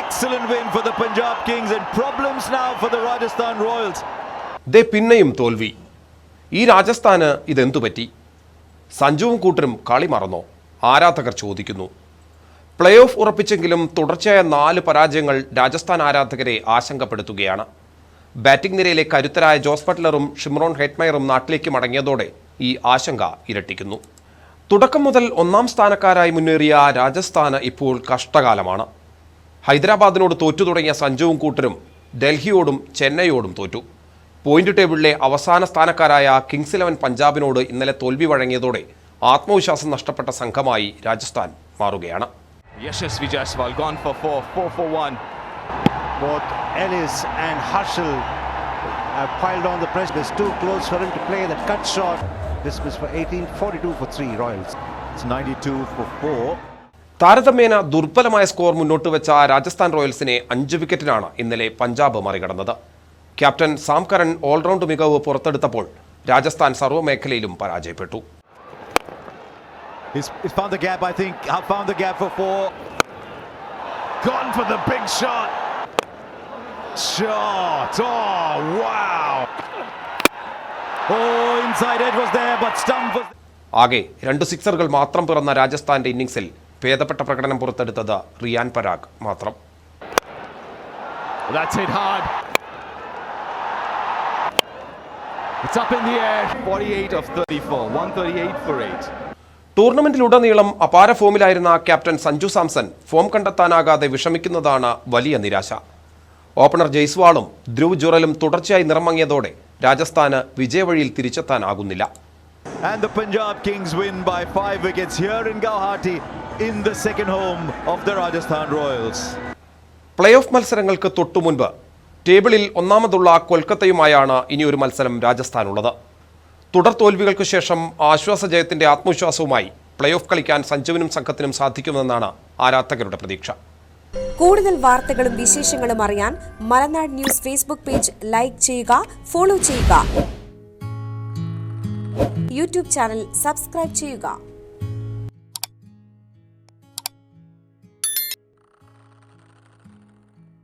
excellent win for the Punjab Kings and problems now for the Rajasthan Royals ദേ പിന്നെയും തോൽവി. ഈ രാജസ്ഥാന് ഇതെന്തു പറ്റി? സഞ്ജുവും കൂട്ടരും കളി മറന്നോ? ആരാധകർ ചോദിക്കുന്നു. പ്ലേ ഓഫ് ഉറപ്പിച്ചെങ്കിലും തുടർച്ചയായ നാല് പരാജയങ്ങൾ രാജസ്ഥാൻ ആരാധകരെ ആശങ്കപ്പെടുത്തുകയാണ്. ബാറ്റിംഗ് നിരയിലെ കരുത്തരായ ജോസ് ബട്ട്ലറും ഷിമ്രോൺ ഹെറ്റ്മയറും നാട്ടിലേക്ക് മടങ്ങിയതോടെ ഈ ആശങ്ക ഇരട്ടിക്കുന്നു. തുടക്കം മുതൽ ഒന്നാം സ്ഥാനക്കാരായി മുന്നേറിയ രാജസ്ഥാന് ഇപ്പോൾ കഷ്ടകാലമാണ്. ഹൈദരാബാദിനോട് തോറ്റു തുടങ്ങിയ സഞ്ജുവും കൂട്ടരും ഡൽഹിയോടും ചെന്നൈയോടും തോറ്റു. പോയിന്റ് ടേബിളിലെ അവസാന സ്ഥാനക്കാരായ കിങ്സ് ഇലവൻ പഞ്ചാബിനോട് ഇന്നലെ തോൽവി വഴങ്ങിയതോടെ ആത്മവിശ്വാസം നഷ്ടപ്പെട്ട സംഘമായി രാജസ്ഥാൻ മാറുകയാണ്. It's 92 for 4. താരതമ്യേന ദുർബലമായ സ്കോർ മുന്നോട്ട് വെച്ച രാജസ്ഥാൻ റോയൽസിനെ അഞ്ച് വിക്കറ്റിനാണ് ഇന്നലെ Punjab മറികടന്നത്. Captain Sam Curran all round മികവ് പുറത്തെടുത്തപ്പോൾ രാജസ്ഥാൻ സർവമേഖലയിലും പരാജയപ്പെട്ടു. ആകെ രണ്ട് സിക്സറുകൾ മാത്രം പിറന്ന രാജസ്ഥാന്റെ ഇന്നിംഗ്സിൽ ഭേദപ്പെട്ട പ്രകടനം പുറത്തെടുത്തത് റിയാൻ പരാഗ് മാത്രം That's hit hard. It's up in the air. 48 of 34. 138 for 8. ടൂർണമെന്റിലുടനീളം അപാര ഫോമിലായിരുന്ന ക്യാപ്റ്റൻ സഞ്ജു സാംസൺ ഫോം കണ്ടെത്താനാകാതെ വിഷമിക്കുന്നതാണ് വലിയ നിരാശ ഓപ്പണർ ജയ്സ്വാളും ധ്രുവ് ജുറലും തുടർച്ചയായി നിറമങ്ങിയതോടെ രാജസ്ഥാന് വിജയവഴിയിൽ തിരിച്ചെത്താനാകുന്നില്ല And the Punjab Kings win by five wickets here in Guwahati in the second home of the Rajasthan Royals. Play off മത്സരങ്ങൾക്ക് തൊട്ടു മുൻപ് ടേബിളിൽ ഒന്നാമതുള്ള കൊൽക്കത്തയുമായാണ് ഇനിയൊരു മത്സരം രാജസ്ഥാനുള്ളത്. തുടർ തോൽവികൾക്ക് ശേഷം ആശ്വാസ ജയത്തിന്റെ ആത്മവിശ്വാസവുമായി പ്ലേ ഓഫ് കളിക്കാൻ സഞ്ജുവിനും സംഘത്തിനും സാധിക്കുമെന്നാണ് ആരാധകരുടെ പ്രതീക്ഷ. കൂടുതൽ വാർത്തകളും വിശേഷങ്ങളും അറിയാൻ Malanad news Facebook page like ചെയ്യുക ഫോളോ ചെയ്യുക. യൂട്യൂബ് ചാനൽ സബ്സ്ക്രൈബ് ചെയ്യുക.